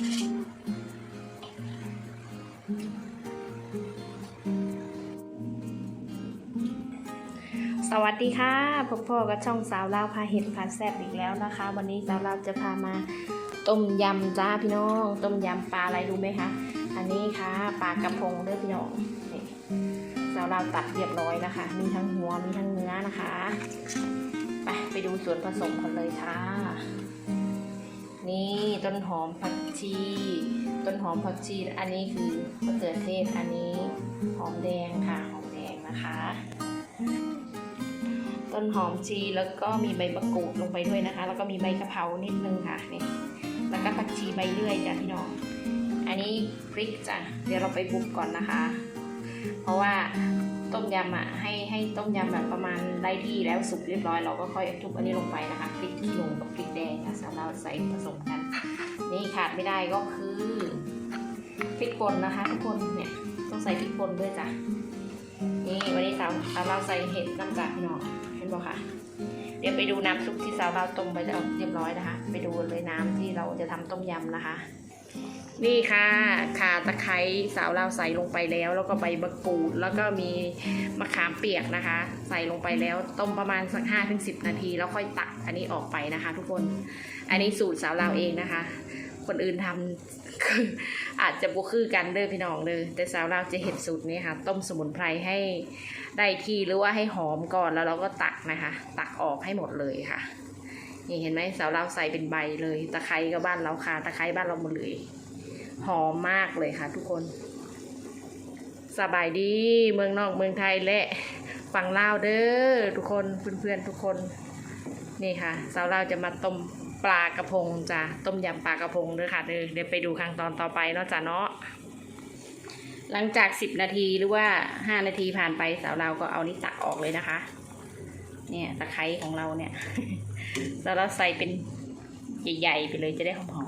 สวัสดีค่ะพบพ่อกับช่องสาวลาวพาเห็ดพาแซ่บอีกแล้วนะคะ วันนี้สาวลาวจะพามาต้มยำจ้าพี่น้อง ต้มยำปลาอะไรรู้ไหมคะ อันนี้ค่ะปลากระพงเด้อพี่น้องนี่สาวลาวตัดเรียบร้อยนะคะ มีทั้งหัวมีทั้งเนื้อนะคะ ไปไปดูส่วนผสมกันเลยค่ะ นี่ต้นหอมผักชี ต้นหอมผักชี อันนี้คือมะเขือเทศ อันนี้หอมแดงค่ะ หอมแดงนะคะ ต้นหอมชีแล้วก็มีใบมะกรูดลงไปด้วยนะคะ แล้วก็มีใบกะเพรานิดนึงค่ะนี่แล้วก็ผักชีใบเลื่อยจ้ะพี่น้อง อันนี้พริกจ้ะ เดี๋ยวเราไปบุกก่อนนะคะ เพราะว่า ต้มยำอะให้ให้ต้มยำแบบประมาณได้ที่แล้วสุกเรียบร้อยเราก็ค่อยทุบอันนี้ลงไปนะคะพริกขี้หนูกับพริกแดงค่ะสำหรับใส่ผสมกัน นี่ขาดไม่ได้ก็คือพริกป่นนะคะทุกคนเนี่ยต้องใส่พริกป่นด้วยจ้ะนี่วันนี้สาวสาวเราใส่เห็ดน้ำกากพี่น้องเห็นบอกค่ะ เดี๋ยวไปดูน้ำซุปที่สาวเราต้มไปแล้วเรียบร้อยนะคะ ไปดูเลยน้ำที่เราจะทำต้มยำนะคะ นี่ค่ะข่าตะไคร้สาวเราใส่ลงไปแล้ว แล้วก็ใบมะกรูด แล้วก็มีมะขามเปียกนะคะ ใส่ลงไปแล้วต้มประมาณสักห้าถึงสินาที แล้วค่อยตักอันนี้ออกไปนะคะ ทุกคนอันนี้สูตรสาวเราเองนะคะ คนอื่นทำคืออาจจะบุคือกันเด้อพี่น้องเด้อแต่สาวเราจะเห็นสูตรนี้ค่ะ ต้มสมุนไพรให้ได้ที่หรือว่าให้หอมก่อนแล้วเราก็ตักนะคะ ตักออกให้หมดเลยค่ะนี่เห็นไหมสาวเราใส่เป็นใบเลย ตะไคร้ก็บ้านเราค่ะ ตะไคร้บ้านเราหมดเลย หอมมากเลยค่ะทุกคน สบายดีเมืองนอกเมืองไทยและฝั่งลาวเด้อทุกคนเพื่อนๆทุกคน นี่ค่ะ สาวเราจะมาต้มปลากระพงจ้ะต้มยำปลากระพงเด้อค่ะเด้อเดี๋ยวไปดูขั้นตอนต่อไปเนาะจ้ะเนาะหลังจากสิบนาทีหรือว่าห้านาทีผ่านไปสาวเราก็เอานี่ตักออกเลยนะคะ เนี่ยตะไคร้ของเราเนี่ยสาวเราใส่เป็นใหญ่ๆไปเลยจะได้หอม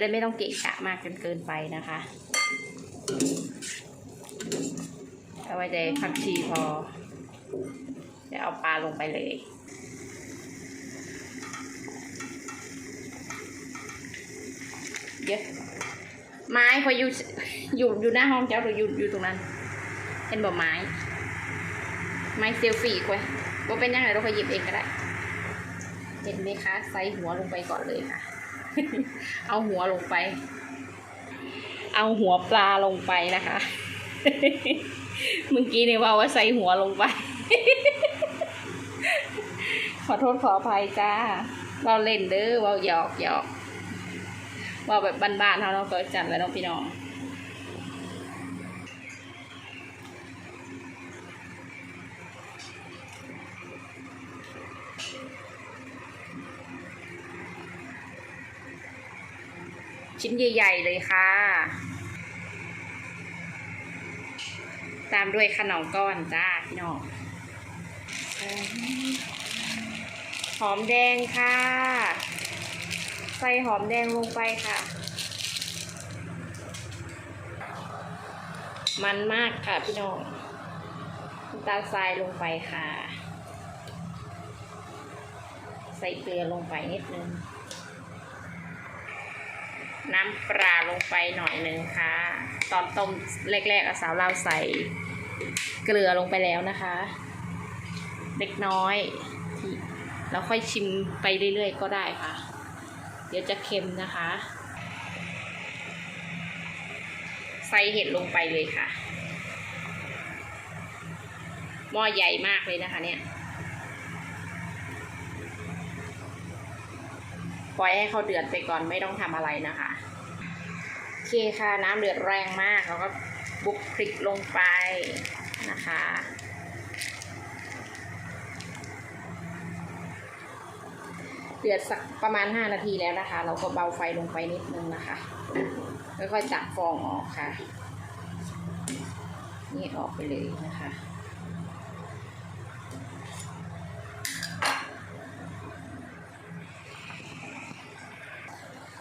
จะได้ไม่ต้องเกะกะมากจนเกินไปนะคะเอาไว้ใจผักชีพอจะเอาปลาลงไปเลยเดี๋ยวไม้พออยู่อยู่อยู่หน้าห้องเจ้าหรืออยู่อยู่ตรงนั้นเห็นบอกไม้ ไม้เซลฟี่ควยว่าเป็นยังไงเราคอยหยิบเองก็ได้ เห็นไหมคะ ใส่หัวลงไปก่อนเลยค่ะ เอาหัวลงไป เอาหัวปลาลงไปนะคะ เมื่อกี้เนี่ยว่าว่าใส่หัวลงไป ขอโทษขออภัยจ้าเราเล่นเด้อเราหยอกหยอกเว่าแบบบ้านๆเขาเราก็จัดแล้วเน้องพี่น้อง ชิ้นใหญ่ ๆ เลยค่ะ ตามด้วยขนมก้อนจ้าพี่น้องหอมแดงค่ะ ใส่หอมแดงลงไปค่ะ มันมากค่ะพี่น้องตาทรายลงไปค่ะ ใส่เกลือลงไปนิดนึง น้ำปลาลงไปหน่อยหนึ่งค่ะ ตอนต้มแรกๆสาวเราใส่เกลือลงไปแล้วนะคะ เล็กน้อยแล้วค่อยชิมไปเรื่อยๆก็ได้ค่ะ เดี๋ยวจะเค็มนะคะ ใส่เห็ดลงไปเลยค่ะ หม้อใหญ่มากเลยนะคะเนี่ย ปล่อยให้เขาเดือดไปก่อนไม่ต้องทำอะไรนะคะโอเคค่ะน้ำเดือดแรงมากเราก็บุกพริกลงไปนะคะเดือดสักประมาณ 5 นาทีแล้วนะคะ เราก็เบาไฟลงไปนิดนึงนะคะค่อยๆตักฟองออกค่ะ นี่ออกไปเลยนะคะ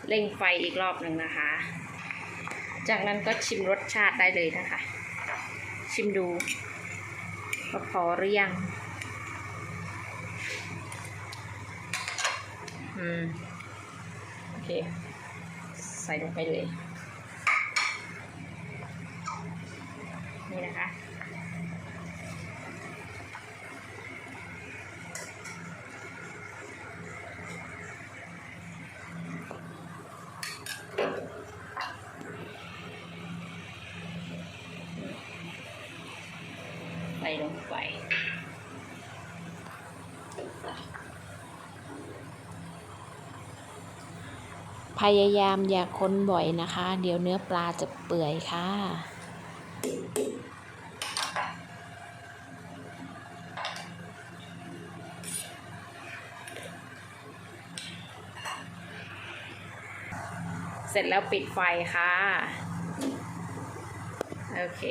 เร่งไฟอีกรอบหนึ่งนะคะ จากนั้นก็ชิมรสชาติได้เลยนะคะ ชิมดูว่าพอหรือยัง อืม โอเค ใส่ลงไปเลย นี่นะคะ ใส่ ลงไป พยายามอย่าคนบ่อยนะคะ เดี๋ยวเนื้อปลาจะเปื่อยค่ะเสร็จแล้วปิดไฟค่ะ โอเค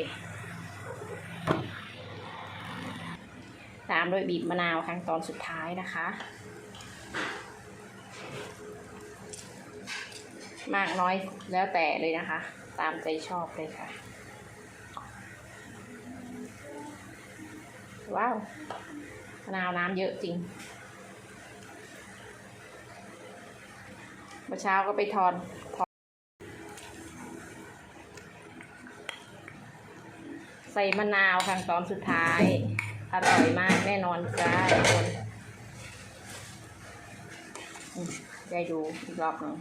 ามด้วยบีบมะนาวขั้นตอนสุดท้ายนะคะ มากน้อยแล้วแต่เลยนะคะ ตามใจชอบเลยค่ะ ว้าวมะนาวน้ำเยอะจริงเมื่อเช้าก็ไปทอนทอน ใส่มะนาวขั้นตอนสุดท้าย อร่อยมากแน่นอนจ้าทุกคนอืมได้ดูอีกรอบหนึ่ง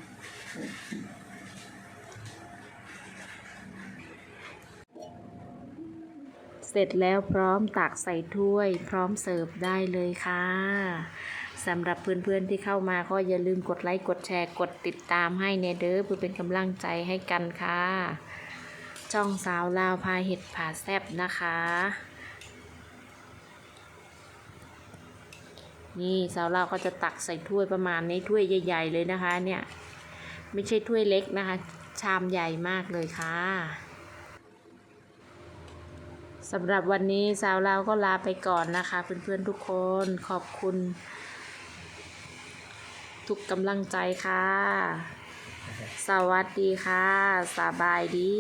เสร็จแล้วพร้อมตักใส่ถ้วย พร้อมเสิร์ฟได้เลยค่ะสำหรับเพื่อนๆที่เข้ามาก็อย่าลืมกดไลค์กดแชร์กดติดตามให้เนเด้อเพื่อเป็นกำลังใจให้กันค่ะ ช่องสาวลาวพาเห็ดผาแซบนะคะ นี่สาวเลาก็จะตักใส่ถ้วยประมาณนี้ถ้วยใหญ่ ๆ เลยนะคะ เนี่ย ไม่ใช่ถ้วยเล็กนะคะ ชามใหญ่มากเลยค่ะสำหรับวันนี้สาวเราก็ลาไปก่อนนะคะ เพื่อนๆทุกคนขอบคุณ ทุกกำลังใจค่ะ สวัสดีค่ะ สบายดี